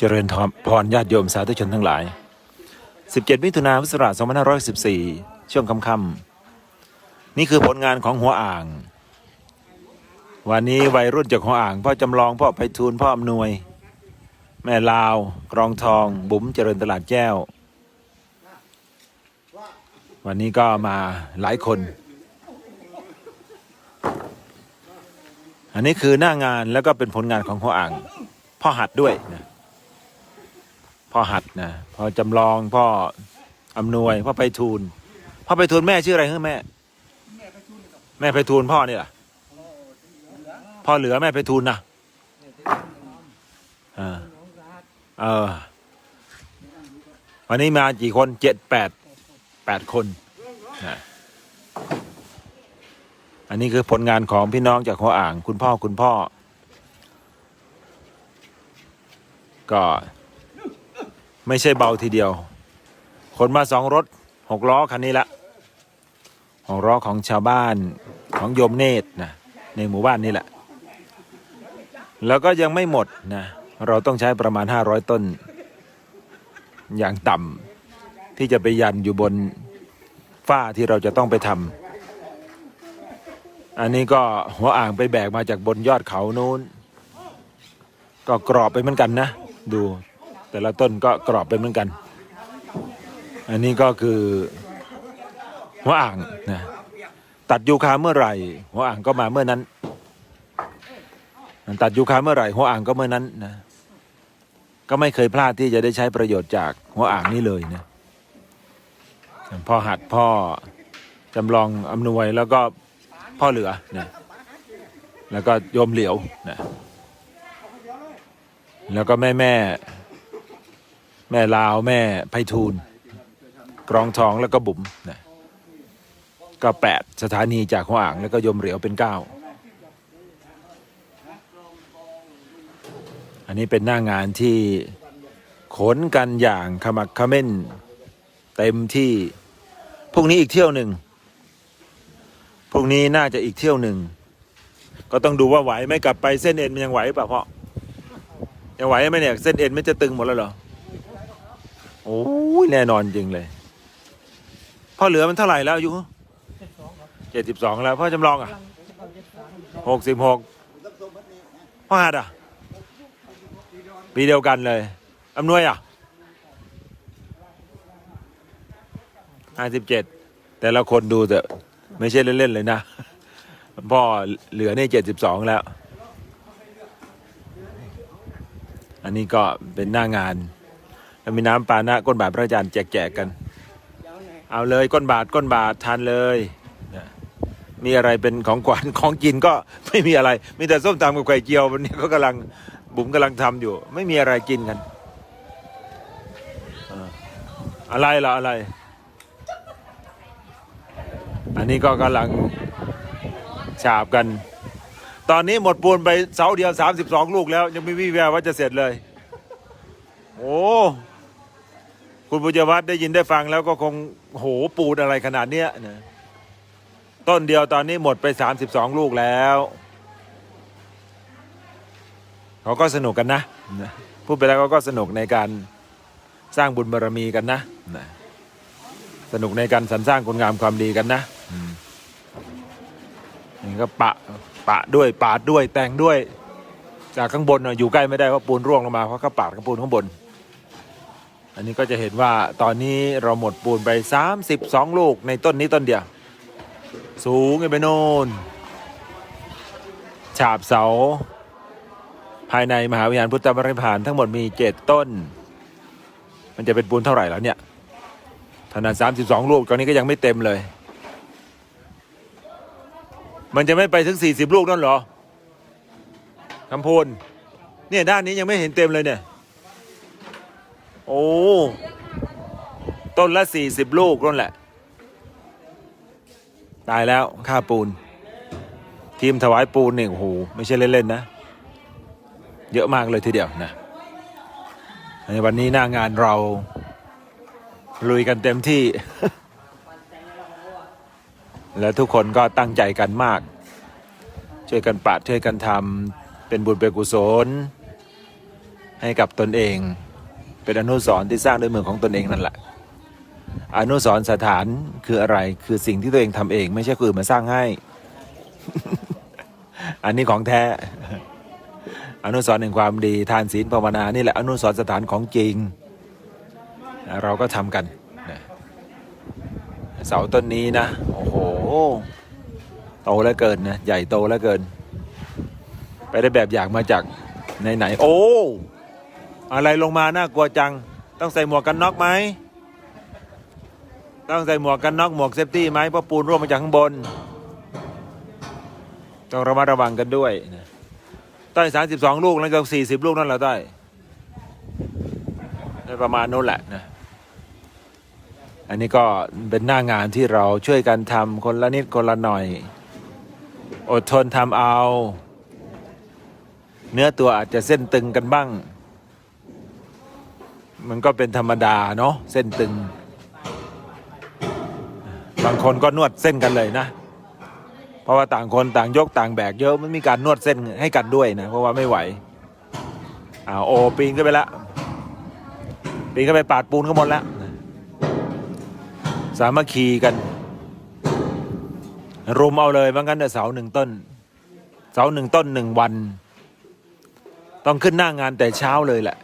เจริญพรญาติโยมสาธุชนทั้งหลาย 17 มิถุนายนพุทธศักราช2514 ช่วงค่ำๆนี่คือผลงานของหัวอ่าง วันนี้วัยรุ่นจากหัวอ่าง พ่อจำลองพ่อไพฑูรย์พ่ออำนวย แม่ลาว กรองทอง บุ๋มเจริญตลาดแก้ว วันนี้ก็มาหลายคน อันนี้คือหน้างานแล้วก็เป็นผลงานของหัวอ่าง พ่อหัดด้วยนะ พ่อหัดนะพ่อจำลองพ่ออำนวยพ่อไปทูลพ่อไปทูลแม่ชื่ออะไรเฮ้แม่ แม่ไปทูลพ่อนี่ล่ะพ่อเหลือแม่ไปทูลนะอ่าเออวันนี้มากี่คนเจ็ดแปดแปดคนนะอันนี้คือผลงานของพี่น้องจากหัวอ่างคุณพ่อคุณพ่อ ก็ ไม่ใช่เบาทีเดียวคนมาสองรถหกล้อคันนี้ละหกล้อของชาวบ้านของโยมเนตรนะในหมู่บ้านนี่แหละ แล้วก็ยังไม่หมดนะเราต้องใช้ประมาณ 500 ต้น อย่างต่ำที่จะไปยันอยู่บนฝ้าที่เราจะต้องไปทำอันนี้ก็หัวอ่างไปแบกมาจากบนยอดเขานู้น ก็กรอบไปเหมือนกันนะ ดู แต่ละต้นก็กรอบไปเหมือนกัน อันนี้ก็คือหัวอ่างนะตัดยูคาเมื่อไหร่ หัวอ่างก็มาเมื่อนั้น ตัดยูคาเมื่อไหร่ หัวอ่างก็เมื่อนั้นนะก็ไม่เคยพลาดที่จะได้ใช้ประโยชน์จากหัวอ่างนี่เลยนะพ่อหัดพ่อจำลองอำนวยแล้วก็พ่อเหลือนะแล้วก็โยมเหลียวนะแล้วก็แม่แม่ แม่ลาวแม่ไพฑูรย์กรองทองแล้วก็บุ๋มนะก็แปดสถานีจากหัวอ่างแล้วก็ยมเหลียวเป็นเก้าอันนี้เป็นหน้างานที่ขนกันอย่างขมักขม้น เต็มที่พรุ่งนี้อีกเที่ยวหนึ่งพรุ่งนี้น่าจะอีกเที่ยวหนึ่งก็ต้องดูว่าไหวไหมกลับไปเส้นเอ็นมันยังไหวป่ะเพราะยังไหวไหมเนี่ยเส้นเอ็นไมันจะตึงหมดแล้วเหรอ โอ้ยแน่นอนจริงเลย พ่อเหลือมันเท่าไหร่แล้วอายุเจ็ดสิบสองแล้ว พ่อจำลองอะหกสิบหกพ่อหัดอะ ปีเดียวกันเลยอำนวยอะห้าสิบเจ็ดแต่ละคนดูแต่ไม่ใช่เล่น ๆ เลยนะ พ่อเหลือในเจ็ดสิบสองแล้ว อันนี้ก็เป็นหน้างาน แล้วมีน้ำปานะก้นบาทพระอาจารย์แจกแจกกัน เอาเลยก้นบาทก้นบาททานเลยนะมีอะไรเป็นของขวัญของกินก็ไม่มีอะไร มีแต่ส้มตำกับไข่เจียววันนี้ก็กำลังบุ๋มกำลังทำอยู่ ไม่มีอะไรกินกัน อะไรล่ะอะไร อันนี้ก็กำลังฉาบกัน ตอนนี้หมดปูนไปเสาเดียว 32 ลูกแล้ว ยังไม่มีแววว่าจะเสร็จเลย โอ้ คุณปุญญวัฒน์ได้ยินได้ฟังแล้วก็คงโหปูนอะไรขนาดเนี้ยนะต้นเดียวตอนนี้หมดไป32ลูกแล้วเขาก็สนุกกันนะนะพูดไปแล้วเขาก็สนุกในการสร้างบุญบารรมีกันนะนะสนุกในการสรรสร้างคุณงามความดีกันนะอืมนี่ก็ปะปะด้วยปาดด้วยแต่งด้วย จากข้างบนน่ะอยู่ใกล้ไม่ได้เพราะปูนร่วงลงมาเพราะเขาปาดกับปูนข้างบน อันนี้ก็จะเห็นว่าตอนนี้เราหมดปูนไป 32 ลูกในต้นนี้ต้นเดียว สูงไปโน่นฉาบเสา ภายในมหาวิหารพุทธบริพานทั้งหมดมีเจ็ดต้น มันจะเป็นปูนเท่าไหร่แล้วเนี่ยขนาด32 ลูกตอนนี้ก็ยังไม่เต็มเลย มันจะไม่ไปถึง 40 ลูกนั่นหรอคำพูนเนี่ยด้านนี้ยังไม่เห็นเต็มเลยเนี่ย โอ้ ต้นละ40ลูกนั่นแหละ ตายแล้วค่าปูน ทีมถวายปูนเนี่ยโอ้โหไม่ใช่เล่น ๆ นะ เยอะมากเลยทีเดียวนะ ในวันนี้หน้างานเรา ลุยกันเต็มที่ และทุกคนก็ตั้งใจกันมาก ช่วยกันปะช่วยกันทำเป็นบุญเป็นกุศลให้กับตนเอง เป็นอนุสรณ์ที่สร้างด้วยมือของตนเองนั่นแหละ อนุสรณ์สถานคืออะไร คือสิ่งที่ตัวเองทำเอง ไม่ใช่คนอื่นมาสร้างให้ อันนี้ของแท้ อนุสรณ์แห่งความดีทานศีลภาวนา นี่แหละอนุสรณ์สถานของจริง เราก็ทำกัน เสาต้นนี้นะ โอ้โห โตแล้วเกินนะ ใหญ่โตแล้วเกิน ไปได้แบบอย่างมาจากไหนๆโอ้ อะไรลงมาน่ากลัวจัง ต้องใส่หมวกกันน็อกไหมต้องใส่หมวกกันน็อกหมวกเซฟตี้ไหมเพราะปูนร่วงมาจากข้างบน ต้องระมัดระวังกันด้วยนะต้อยสามสิบสองลูกแล้วจะสี่สิบลูกนั่นแหละต้อยได้ประมาณนู้นแหละนะอันนี้ก็เป็นหน้างานที่เราช่วยกันทำคนละนิดคนละหน่อย อดทนทำเอา เนื้อตัวอาจจะเส้นตึงกันบ้าง มันก็เป็นธรรมดาเนาะเส้นตึง บางคนก็นวดเส้นกันเลยนะ เพราะว่าต่างคนต่างยกต่างแบกเยอะไม่มีการนวดเส้นให้กันด้วยนะ เพราะว่าไม่ไหวอ้าวโอปีนขึ้นไปล้วปีนขึ้นไปปาดปูนก็หมดแล้วสามัคคีกันรุมเอาเลยว่างั้นเดี๋ยวเสาหนึ่งต้น เสาหนึ่งต้นหนึ่งวัน ต้องขึ้นหน้างานแต่เช้าเลยแหละ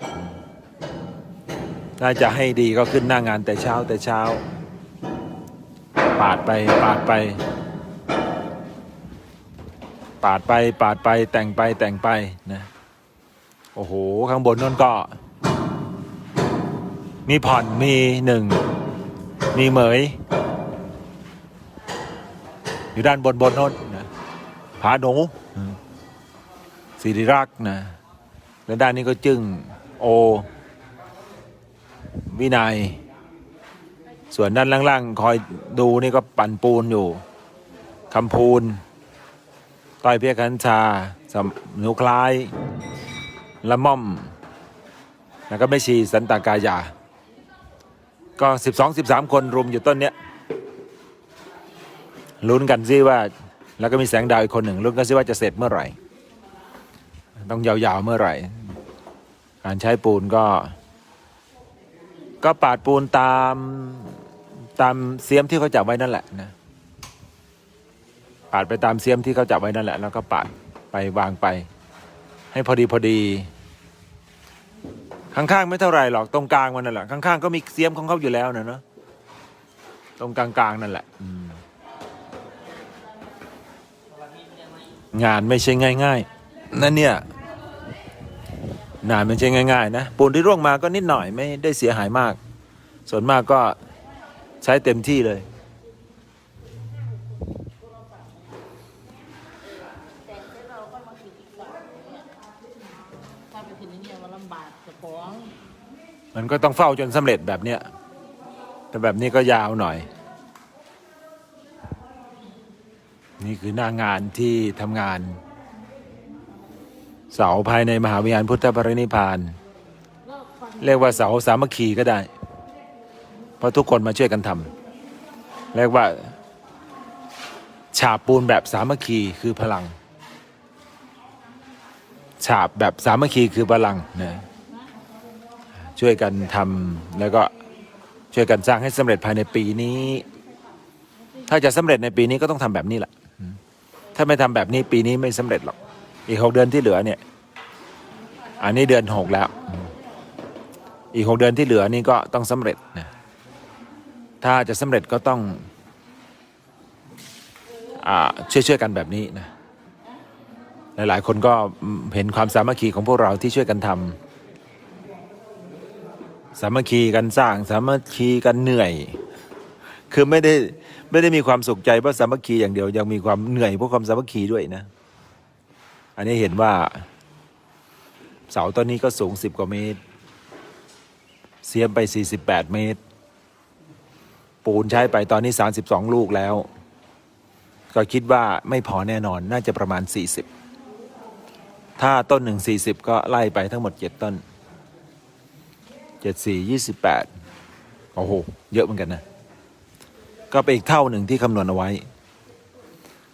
ถ้าจะให้ดีก็ขึ้นหน้างานแต่เช้าแต่เช้า ปาดไปปาดไป ปาดไปปาดไปแต่งไปแต่งไปนะโอ้โห ข้างบนนั่นก็ มีผ่อนมีหนึ่ง มีเหมย อยู่ด้านบนบนโน้นนะผาหนูสิริรักษ์นะ แล้วด้านนี้ก็จึงโอ วินัย ส่วนด้านล่างๆ คอยดูนี่ก็ปั่นปูนอยู่คำพูน ต้อยเพียคันชาสำหนูคล้ายละม่อม แล้วก็ไม่ชีสันตากายา ก็สิบสองสิบสามคนรุมอยู่ต้นเนี้ยลุ้นกันซิว่า แล้วก็มีแสงดาวอีกคนหนึ่งลุ้นกันซิว่าจะเสร็จเมื่อไหร่ ต้องยาวๆเมื่อไหร่ การใช้ปูนก็ ก็ปาดปูนตามตามเสียมที่เขาจับไว้นั่นแหละนะปาดไปตามเสียมที่เขาจับไว้นั่นแหละแล้วก็ปาดไปวางไป ให้พอดีพอดี ข้างๆไม่เท่าไหร่หรอกตรงกลางมันนั่นแหละข้างๆก็มีเสียมของเขาอยู่แล้วนะเนาะตรงกลางๆนั่นแหละงานไม่ใช่ง่ายๆนั่นเนี่ย งานไม่ใช่ง่ายๆนะปูนที่ร่วงมาก็นิดหน่อยไม่ได้เสียหายมาก ส่วนมากก็ใช้เต็มที่เลยมันก็ต้องเฝ้าจนสำเร็จแบบเนี้ย แต่แบบนี้ก็ยาวหน่อย นี่คือหน้างานที่ทำงาน เสาภายในมหาวิหารพุทธปรินิพาน เรียกว่าเสาสามัคคีก็ได้ เพราะทุกคนมาช่วยกันทำเรียกว่าฉาบปูนแบบสามัคคีคือพลัง ฉาบแบบสามัคคีคือพลังนะช่วยกันทำแล้วก็ช่วยกันสร้างให้สำเร็จภายในปีนี้ ถ้าจะสำเร็จในปีนี้ก็ต้องทำแบบนี้แหละถ้าไม่ทำแบบนี้ปีนี้ไม่สำเร็จหรอก อีกหกเดือนที่เหลือเนี่ย อันนี้เดือนหกแล้ว อีกหกเดือนที่เหลือนี่ก็ต้องสำเร็จนะถ้าจะสำเร็จก็ต้องอช่วยช่วยๆกันแบบนี้นะหลายๆคนก็เห็นความสามัคคีของพวกเราที่ช่วยกันทำสามัคคีกันสร้างสามัคคีกันเหนื่อย คือไม่ได้ไม่ได้มีความสุขใจเพราะสามัคคีอย่างเดียวยังมีความเหนื่อยเพราะความสามัคคีด้วยนะ อันนี้เห็นว่า เสาต้นนี้ก็สูงสิบกว่าเมตร เสียมไป48เมตร ปูนใช้ไปตอนนี้32ลูกแล้ว ก็คิดว่าไม่พอแน่นอนน่าจะประมาณ40ถ้าต้นหนึ่ง40ก็ไล่ไปทั้งหมด7ต้น7 4 28โอ้โห เยอะเหมือนกันนะ ก็เป็นอีกเท่าหนึ่งที่คำนวณเอาไว้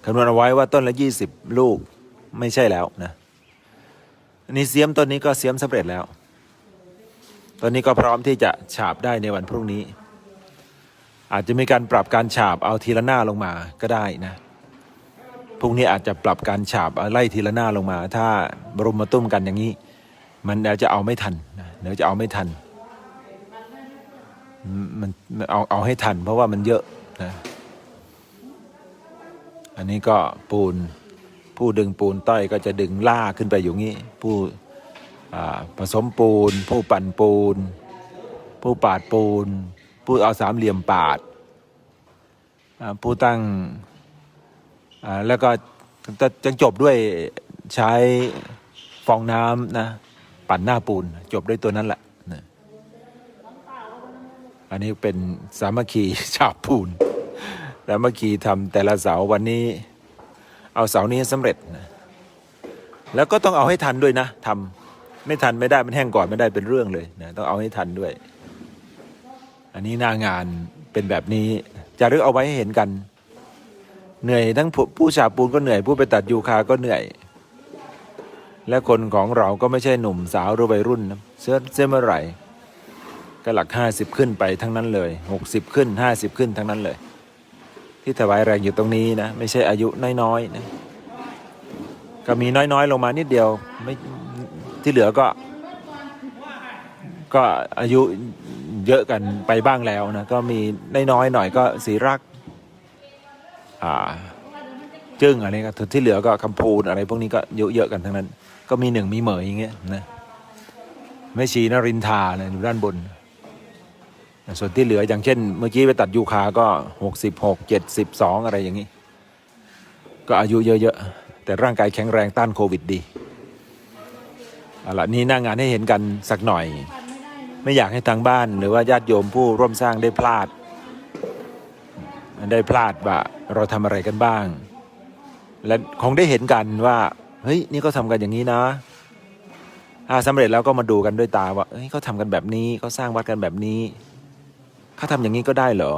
คำนวณเอาไว้ว่าต้นละ20ลูก ไม่ใช่แล้วนะอันนี้เสียมต้นนี้ก็เสียมสำเร็จแล้วตอนนี้ก็พร้อมที่จะฉาบได้ในวันพรุ่งนี้ อาจจะมีการปรับการฉาบเอาทีละหน้าลงมาก็ได้นะพรุ่งนี้อาจจะปรับการฉาบเอาไล่ทีละหน้าลงมา ถ้าบรมมาตุ้มกันอย่างนี้ มันเดี๋ยวจะเอาไม่ทันเดี๋ยวจะเอาไม่ทันมันมันเอาเอาให้ทัน เพราะว่ามันเยอะนะอันนี้ก็ปูน ผู้ดึงปูนต้อยก็จะดึงล่าขึ้นไปอยู่งี้ ผู้ผสมปูน ผู้ปั่นปูน ผู้ปาดปูน ผู้เอาสามเหลี่ยมปาด ผู้ตั้งแล้วก็จะจะจบด้วยใช้ฟองน้ำนะปั่นหน้าปูน จบด้วยตัวนั้นแหละอันนี้เป็นสามัคคีฉาบปูนสามัคคีทำแต่ละเสาวันนี้ เอาเสานี้ให้สำเร็จนะแล้วก็ต้องเอาให้ทันด้วยนะทำไม่ทันไม่ได้มันแห้งก่อนไม่ได้เป็นเรื่องเลยนะต้องเอาให้ทันด้วย อันนี้หน้างานเป็นแบบนี้จะรึกเอาไว้ให้เห็นกัน เหนื่อยทั้งผู้ผู้ฉาบปูนก็เหนื่อยผู้ไปตัดยูคาก็เหนื่อย และคนของเราก็ไม่ใช่หนุ่มสาวหรือวัยรุ่นนะเสื้อเสื้อเมื่อไหร่ก็หลักห้าสิบขึ้นไปทั้งนั้นเลยหกสิบขึ้นห้าสิบขึ้นทั้งนั้นเลย ที่ถวายแรงอยู่ตรงนี้นะ ไม่ใช่อายุน้อยๆนะก็มีน้อยๆ ลงมานิดเดียวไม่ที่เหลือก็ ก็อายุเยอะกันไปบ้างแล้วนะก็มีน้อยๆหน่อยก็สีรัก อ่า จึ้งอะไรก็ที่เหลือก็คำพูดอะไร พวกนี้ก็เยอะๆกันทั้งนั้น ก็มีหนึ่งมีเหมยอย่างเงี้ยนะไม่ชีนรินทาเลยอยู่ด้านบน ส่วนที่เหลืออย่างเช่น เมื่อกี้ไปตัดยูคาก็หกสิบหกเจ็ดสิบสองอะไรอย่างนี้ ก็อายุเยอะๆ แต่ร่างกายแข็งแรงต้านโควิดดีเอาละนี่หน้างงานให้เห็นกันสักหน่อย ไม่อยากให้ทางบ้านหรือว่าญาติโยมผู้ร่วมสร้างได้พลาด ได้พลาดว่าเราทำอะไรกันบ้าง และคงได้เห็นกันว่า เฮ้ย นี่ก็ทำกันอย่างนี้นะถ้าสำเร็จแล้วก็มาดูกันด้วยตาว่าเฮ้ยเขาทำกันแบบนี้เขาสร้างวัดกันแบบนี้ เขาทำอย่างนี้ก็ได้เหรอ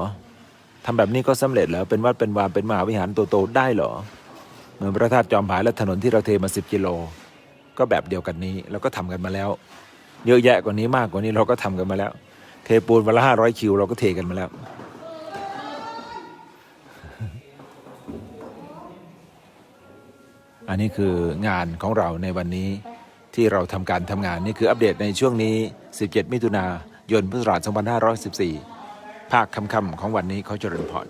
ทำแบบนี้ก็สำเร็จแล้วเป็นวัดเป็นวาเป็นมหาวิหารตัวโตได้เหรอ เหมือนพระธาตุจอมผายและถนนที่เราเทมาสิบกิโล ก็แบบเดียวกันนี้เราก็ทำกันมาแล้ว เยอะแยะกว่านี้มากกว่านี้เราก็ทำกันมาแล้ว เทปูนวันละห้าร้อยคิวเราก็เทกันมาแล้วอันนี้คืองานของเราในวันนี้ที่เราทำการทำงานนี่คืออัปเดตในช่วงนี้ 17 มิถุนายนพุทธศักราช2514 ภาคค่ำๆของวันนี้เขาเจริญพร